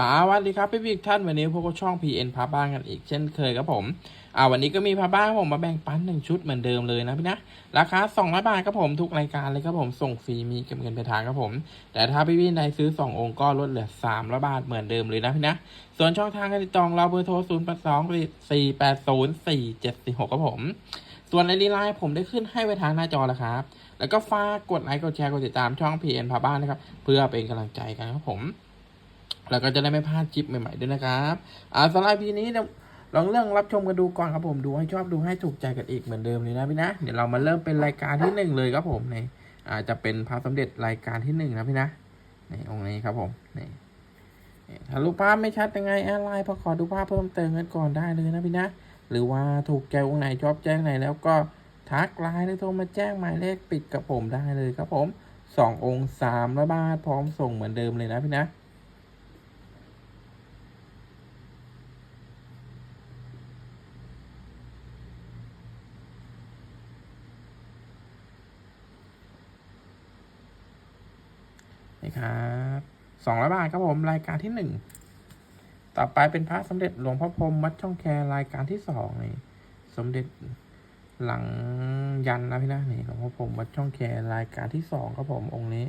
สวัสดีครับพี่พี่ท่านวันนี้พวกก็ช่อง PN พาบ้านกันอีกเช่นเคยครับผมอ่าวันนี้ก็มีพาบ้านผมมาแบ่งปันหนึ่งชุดเหมือนเดิมเลยนะพี่นะราคา200บาทครับผมทุกรายการเลยครับผมส่งฟรีมีเก็บเงินไปลายทางครับผม แต่ถ้าพี่พี่ใดซื้อ2องค์ก็ลดเหลือ300บาทเหมือนเดิมเลยนะพี่นะส่วนช่องทางการติดต่อเราเบอร์โทร0 8 2 4 8 0 4 7 4 6ครับผมส่วนในลีไลน์ผมได้ขึ้นให้ไว้ทางหน้าจอแล้วครับ แล้วก็ฝากกดไลค์กดแชร์กดติดตามช่อง PN พาบ้านนะครับเพื่อเป็นกำลังใจกันครับผม แล้วก็จะได้ไม่พลาดคลิปใหม่ๆด้วยนะครับอ่าสำหรับพีนี้เดี๋ยลองเรื่องรับชมกันดูก่อนครับผมดูให้ชอบดูให้ถูกใจกันอีกเหมือนเดิมเลยนะพี่นะเดี๋ยวเรามาเริ่มเป็นรายการที่หนึ่งเลยครับผมในอาจจะเป็นพระสมเด็จรายการที่หนึ่งนะพี่นะในองค์นี้ครับผมนี่นี่ถ้ารูปภาพไม่ชัดยังไงแอดไลน์พอขอดูภาพเพิ่มเติมกันก่อนได้เลยนะพี่นะ หรือว่าถูกใจองค์ไหนชอบแจ้งไหนแล้วก็ทักไลน์หรือโทรมาแจ้งหมายเลขปิดกับผมได้เลยครับผมสององค์สามร้อยบาทพร้อมส่งเหมือนเดิมเลยนะพี่นะ ครับสองร้อยบาทครับผมรายการที่หนึ่งต่อไปเป็นพระสมเด็จหลวงพ่อพรมวัดช่องแครายการที่สองนี่สมเด็จหลังยันนะพี่นะนี่หลวงพ่อพรมวัดช่องแครายการที่สองครับผมองค์นี้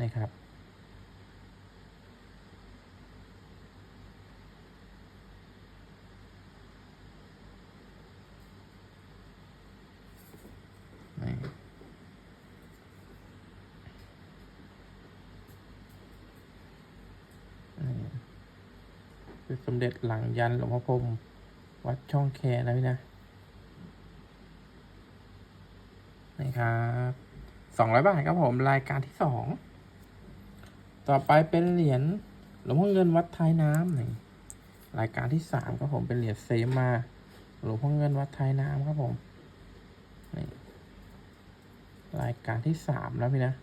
นะครับ นี่นี่ คือสมเด็จหลังยันหลวงพ่อพรมวัดช่องแคนะพี่นะนี่ครับสองร้อยบาทครับผมรายการที่สองต่อไปเป็นเหรียญหลวงพ่อเงินวัดท้ายน้ำนี่รายการที่สามครับผมเป็นเหรียญเซมาหลวงพ่อเงินวัดท้ายน้ำครับผมนี่รายการที่สามแล้วพี่นะ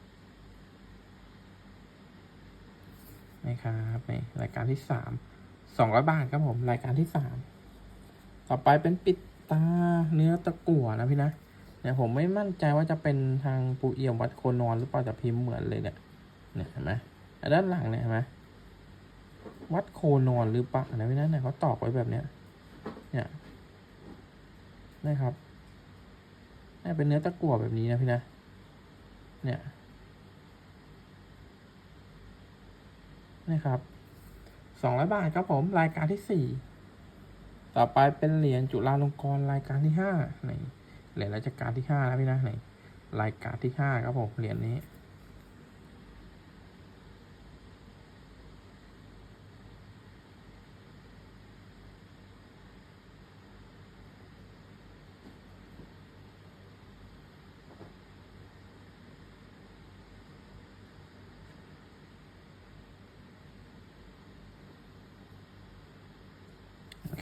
นี่ครับนี่รายการที่สาม สองร้อยบาทครับผม รายการที่สามต่อไปเป็นปิดตาเนื้อตะกั่วนะพี่นะเนี่ยผมไม่มั่นใจว่าจะเป็นทางปูเอี่ยมวัดโคนอนหรือเปล่าแต่พิมพ์เหมือนเลยเนี่ยเนี่ยเห็นไหมด้านหลังเนี่ยเห็นไหมวัดโคนอนหรือเปล่านะพี่นะเนี่ยเขาตอกไว้แบบเนี้ยเนี่ยนะครับนี่เป็นเนื้อตะกั่วแบบนี้นะพี่นะ เนี่ยนะครับ สองร้อยบาทครับผมรายการที่สี่ต่อไปเป็นเหรียญจุฬาลงกรณ์รายการที่ห้านี่เหรียญราชการที่ห้านะพี่นะนี่รายการที่ห้าครับผมเหรียญนี้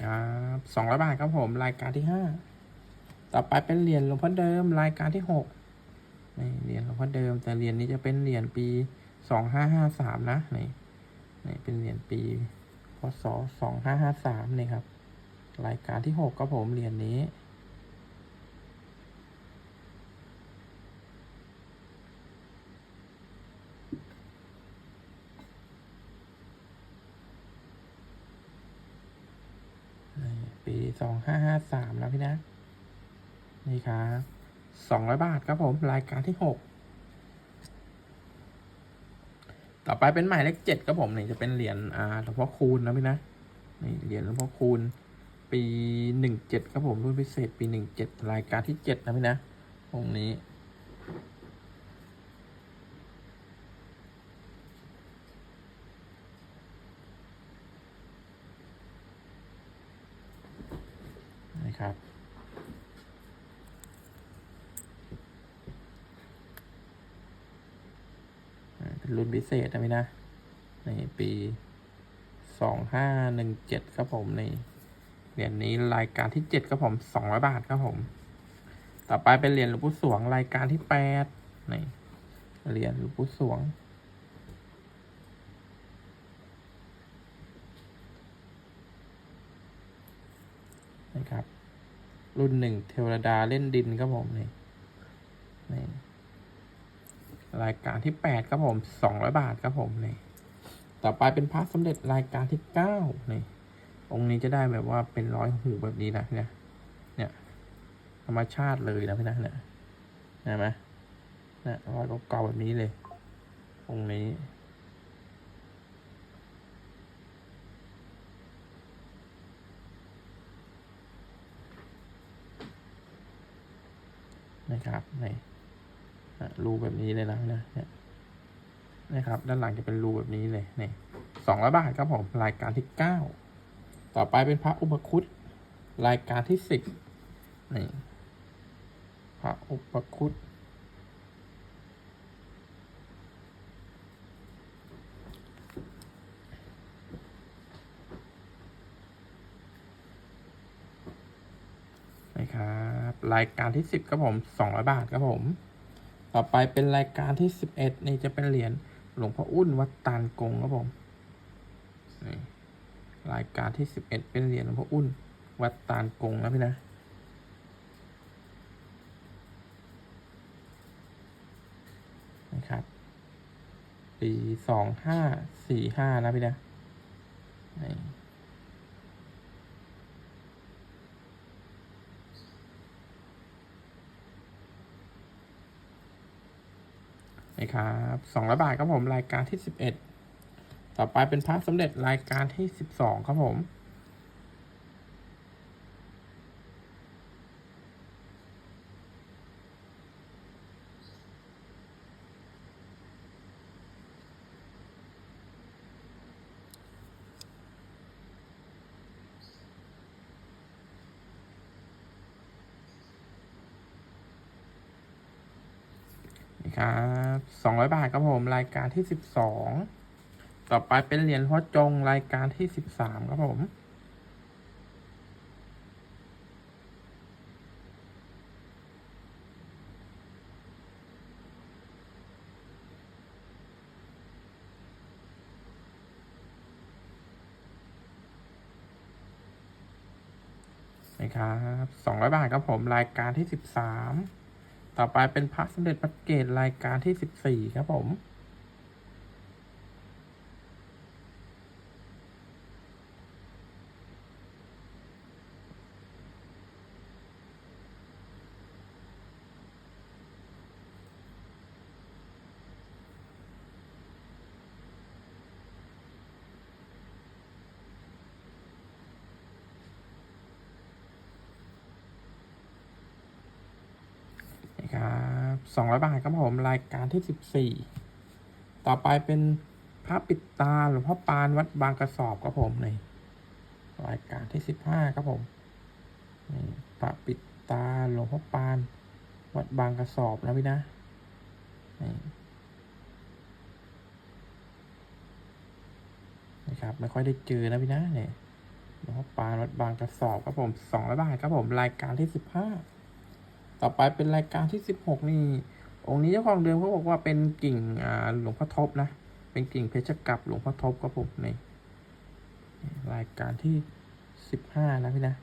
ครับ สองร้อยบาทครับผม รายการที่ห้าต่อไปเป็นเหรียญหลวงพ่อเดิม รายการที่หกนี่เหรียญหลวงพ่อเดิม แต่เหรียญนี้จะเป็นเหรียญปีสองห้าห้าสามนะนี่นี่เป็นเหรียญปีพศสองห้าห้าสามนี่ครับ รายการที่หกครับผมเหรียญนี้ปี สองห้าห้าสามแล้วพี่นะ นี่ครับสองร้อยบาทครับผม รายการที่หกต่อไปเป็นหมายเลขเจ็ดครับผมนี่จะเป็นเหรียญอ่าหลวงพ่อคูณนะพี่นะนี่เหรียญหลวงพ่อคูณ ปีหนึ่งเจ็ดครับผมรุ่นพิเศษ ปีหนึ่งเจ็ดรายการที่เจ็ดนะพี่นะองนี้ ครับ เป็นรุ่นพิเศษนะพี่นะ ในปีสองห้าหนึ่งเจ็ดครับผมในเหรียญนี้รายการที่เจ็ดครับผมสองร้อยบาทครับผม ต่อไปเป็นเหรียญหลวงปู่สวงรายการที่แปดนี่เหรียญหลวงปู่สวง นะครับ รุ่นหนึ่งเทวดาเล่นดินครับผมนี่นี่รายการที่แปดครับผมสองร้อยบาทครับผมนี่ต่อไปเป็นพระสมเด็จรายการที่เก้านี่องค์นี้จะได้แบบว่าเป็นร้อยหูแบบนี้นะเนี่ยเนี่ยธรรมชาติเลยนะพี่นะเนี่ยเห็นไหมเนี่ยร้อยเก่าๆแบบนี้เลยองค์นี้ นะครับในรูแบบนี้เลยนะเนี่ยนะครับ ด้านหลังจะเป็นรูแบบนี้เลยนี่สองร้อยบาทครับผมรายการที่เก้าต่อไปเป็นพระอุปคุตรายการที่สิบนี่พระอุปคุต นะครับรายการที่สิบครับผมสองร้อยบาทครับผม ต่อไปเป็นรายการที่สิบเอ็ดนี่จะเป็นเหรียญหลวงพ่ออุ้นวัดตาลกงครับผมรายการที่สิบเอ็ดเป็นเหรียญหลวงพ่ออุ้นวัดตาลกงนะพี่นะนะครับปีสองห้าสี่ห้านะพี่นะีครับสองร้อยบาทครับผมรายการที่สิบเอ็ดต่อไปเป็นพระสมเด็จรายการที่สิบสองครับผม ครับสองร้อยบาทครับผม รายการที่สิบสอง ต่อไปเป็นเหรียญพ่อจงรายการที่สิบสามครับผมนะครับสองร้อยบาทครับผม รายการที่สิบสาม ต่อไปเป็นพระสมเด็จพระเกตรายการที่สิบสี่ครับผม 200 บาทครับผมรายการที่ 14 ต่อไปเป็นพระปิดตาหลวงพ่อปานวัดบางกระสอบครับผมนี่รายการที่ 15 ครับผมพระปิดตาหลวงพ่อปานวัดบางกระสอบนะพี่นะนี่ครับไม่ค่อยได้เจอนะพี่นะเนี่ยหลวงพ่อปานวัดบางกระสอบครับผม200บาทครับผมรายการที่ 15 ต่อไปเป็นรายการที่สิบหกนี่ องค์นี้เจ้าของเดิมเขาบอกว่าเป็นกิ่งอ่าหลวงพ่อทบนะ เป็นกิ่งเพชรกับหลวงพ่อทบครับผมในรายการที่สิบห้านะพี่นะ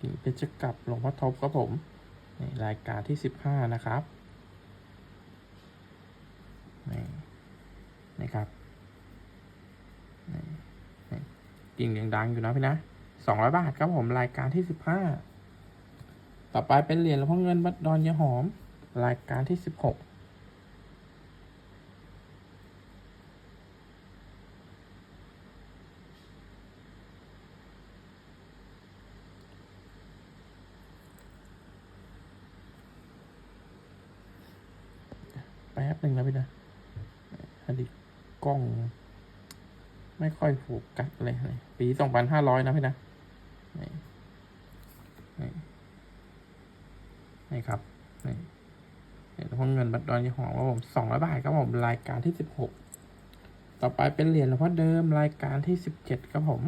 กิ่งเพชรกับหลวงพ่อทบครับผมในรายการที่สิบห้านะครับนี่นี่ครับ กิ่งยังดังอยู่นะพี่นะสองร้อยบาทครับผมรายการที่สิบห้าต่อไปเป็นเหรียญหลวงพ่อเงินวัดดอนยะหอม รายการที่สิบหกแป๊บหนึ่งนะพี่นะอดีกล้อง ไม่ค่อยโฟกัสเลยนี่ปีสองพันห้าร้อยนะพี่นะนี่นี่นี่ครับนี่เห็นพ่อเงินบัตรดอนยี่ห้อว่าผมสองร้อยบาทครับผมรายการที่สิบหกต่อไปเป็นเหรียญหลวงพ่อเดิมรายการที่สิบเจ็ดครับผม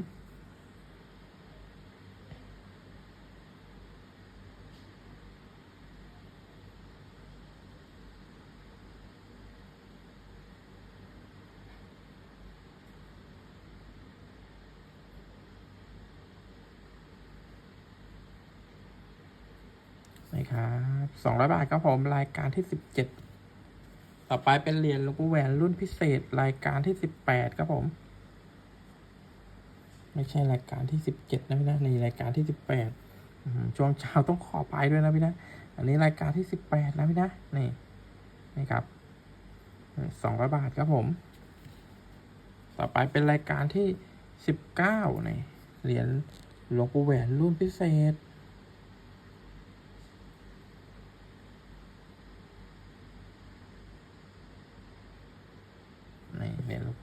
ครับสองร้อยบาทครับผมรายการที่สิบเจ็ดต่อไปเป็นเหรียญหลวงปู่แหวนรุ่นพิเศษรายการที่สิบแปดครับผม ไม่ใช่รายการที่สิบเจ็ดนะพี่นะในรายการที่สิบแปดช่วงเช้าต้องขอไปด้วยนะพี่นะอันนี้รายการที่สิบแปดนะพี่นะนี่นี่ครับสองร้อยบาทครับผม ต่อไปเป็นรายการที่สิบเก้านี่เหรียญหลวงปู่แหวนรุ่นพิเศษ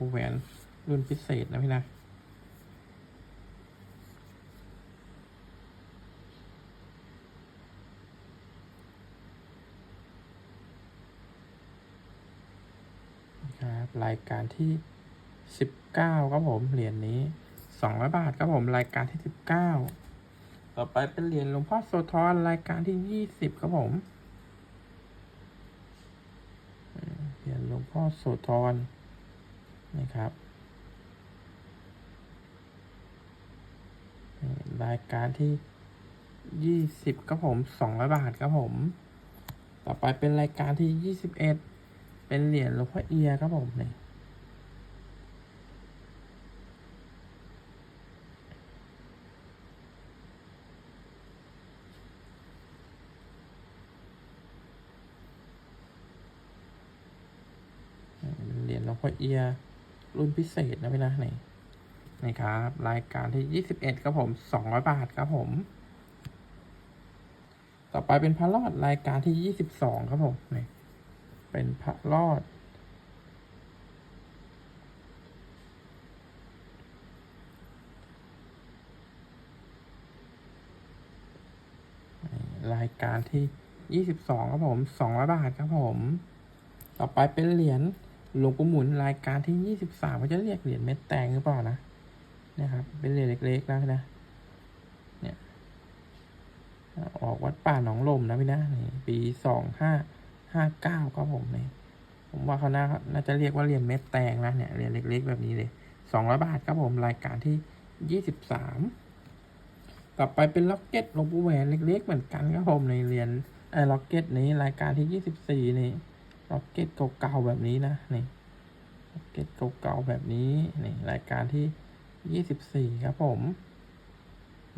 คู่แหวนรุ่นพิเศษนะพี่นะครับรายการที่สิบเก้าครับผมเหรียญนี้สองร้อยบาทครับผมรายการที่สิบเก้าต่อไปเป็นเหรียญหลวงพ่อโสธรรายการที่ยี่สิบครับผมอืมเหรียญหลวงพ่อโสธร นะครับรายการที่ยี่สิบครับผมสองร้อยบาทครับผม ต่อไปเป็นรายการที่ยี่สิบเอ็ดเป็นเหรียญหลวงพ่อเอียครับผมนี่เหรียญหลวงพ่อเอีย รุ่นพิเศษนะพี่นะนี่นี่ครับ รายการที่ยี่สิบเอ็ดครับผมสองร้อยบาทครับผม ต่อไปเป็นพระรอดรายการที่ยี่สิบสองครับผมนี่เป็นพระรอดรายการที่ยี่สิบสองครับผมสองร้อยบาทครับผม ต่อไปเป็นเหรียญ หลวงปู่หมุนรายการที่ยี่สิบสามเขาจะเรียกเหรียญเม็ดแตงหรือเปล่านะนะครับ เป็นเหรียญเล็กๆนะพี่นะเนี่ยออกวัดป่าหนองลมนะพี่นะนี่ปีสองห้าห้าเก้าครับผมเนี่ยผมว่าเขาน่าน่าจะเรียกว่าเหรียญเม็ดแตงนะเนี่ยเหรียญเล็ก ๆ แบบนี้เลยสองร้อยบาทครับผมรายการที่ยี่สิบสามต่อไปเป็นล็อกเก็ตหลวงปู่แหวนเล็ก ๆ เหมือนกันครับผมในเหรียญไอ้ล็อกเก็ตนี้รายการที่ยี่สิบสี่นี่ ล็อกเก็ตเก่าๆแบบนี้นะนี่ล็อกเก็ตเก่าๆแบบนี้นี่รายการที่ยี่สิบสี่ครับผม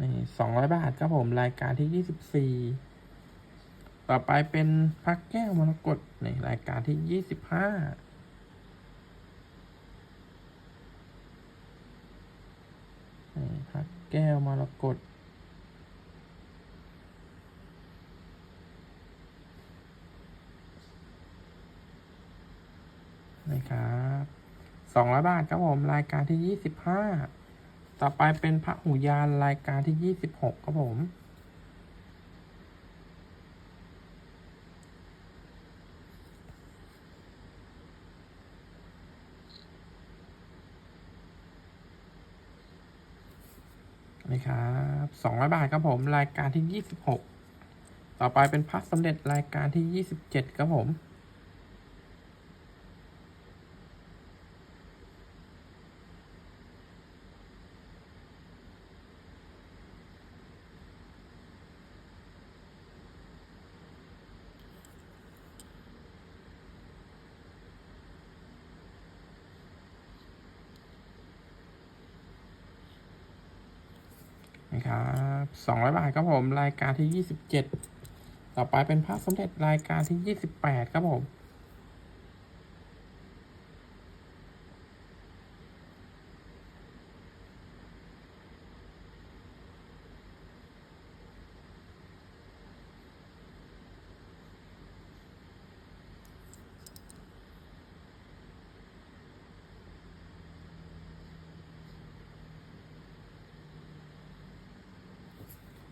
นี่สองร้อยบาทครับผมรายการที่ยี่สิบสี่ต่อไปเป็นพักแก้วมรกตนี่รายการที่ยี่สิบห้านี่พักแก้วมรกต นี่ครับสองร้อยบาทครับผมรายการที่ยี่สิบห้าต่อไปเป็นพระหูยานรายการที่ยี่สิบหกครับผมนี่ครับสองร้อยบาทครับผม รายการที่ยี่สิบหกต่อไปเป็นพระสมเด็จรายการที่ยี่สิบเจ็ดครับผม นะครับสองร้อยบาทครับผม รายการที่ยี่สิบเจ็ดต่อไปเป็นพระสมเด็จรายการที่ยี่สิบแปดครับผม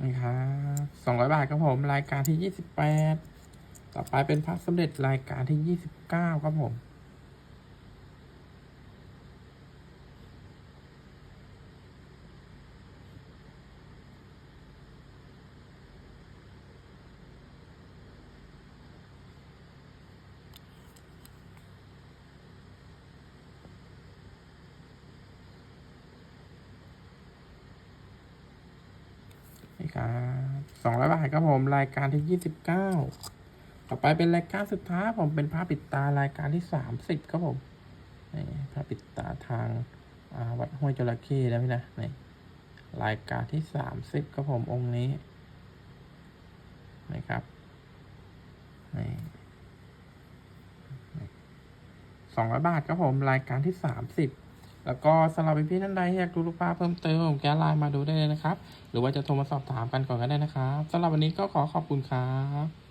นะครับสองร้อยบาทครับผม รายการที่ยี่สิบแปดต่อไปเป็นพักสมเด็จรายการที่ยี่สิบเก้าครับผม ครับสองร้อยบาทครับผมรายการที่ยี่สิบเก้าต่อไปเป็นรายการสุดท้ายผมเป็นผ้าปิดตารายการที่สามสิบครับผมนี่ผ้าปิดตาทางาวัดห้วยจระเข้นะพี่นะนี่รายการที่สามสิบครับผมองค์นี้นะครับนี่สองร้อยบาทครับผมรายการที่สามสิบ แล้วก็สำหรับพี่ๆท่านใดที่อยากดูลูกปลาเพิ่มเติมผมแกไลน์มาดูได้เลยนะครับ หรือว่าจะโทรมาสอบถามกันก่อนก็ได้นะครับสำหรับวันนี้ก็ขอขอบคุณครับ